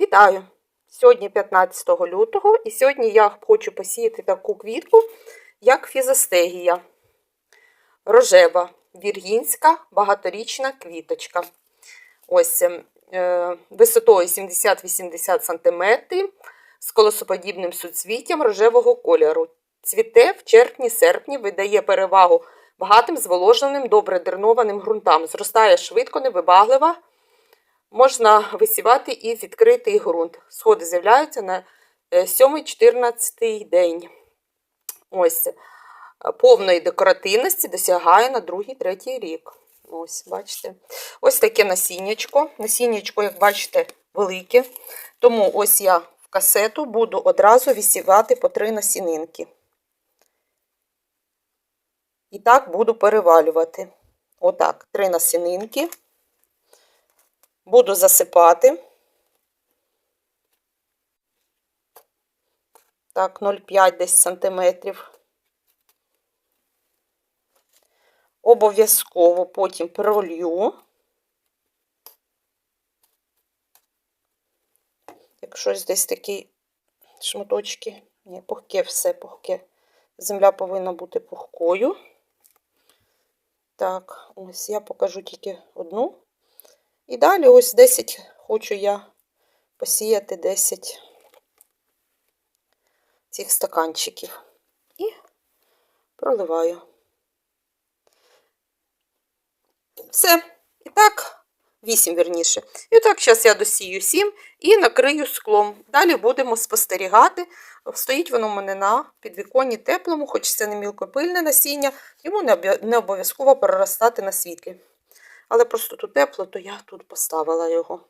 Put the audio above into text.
Вітаю! Сьогодні 15 лютого, і сьогодні я хочу посіяти таку квітку, як фізостегія. Рожева, віргінська, багаторічна квіточка. Ось е, висотою 70-80 см з колосоподібним суцвіттям рожевого кольору. Цвіте в червні-серпні, видає перевагу багатим зволоженим, добре дренованим ґрунтам. Зростає швидко, невибаглива. Можна висівати і відкритий ґрунт. Сходи з'являються на 7-14 день. Ось. Повної декоративності досягає на 2-3 рік. Ось, бачите. Ось таке насіннячко. Насіннячко, як бачите, велике. Тому ось я в касету буду одразу висівати по 3 насінинки. І так буду перевалювати. Отак, 3 насінинки. Буду засипати. Так, 0,5 десь сантиметрів. Обов'язково потім пролью. Якщо десь такі шматочки, ні, пухке все пухке. Земля повинна бути пухкою. Так, ось я покажу тільки одну. І далі ось 10 хочу я посіяти 10 цих стаканчиків. І проливаю. Все. І так, 8 вірніше. І так, зараз я досію 7 і накрию склом. Далі будемо спостерігати. Стоїть воно в мене на підвіконні теплому, хоч це не мілкопильне насіння, йому не обов'язково переростати на світлі. Але просто тут тепло, то я тут поставила його.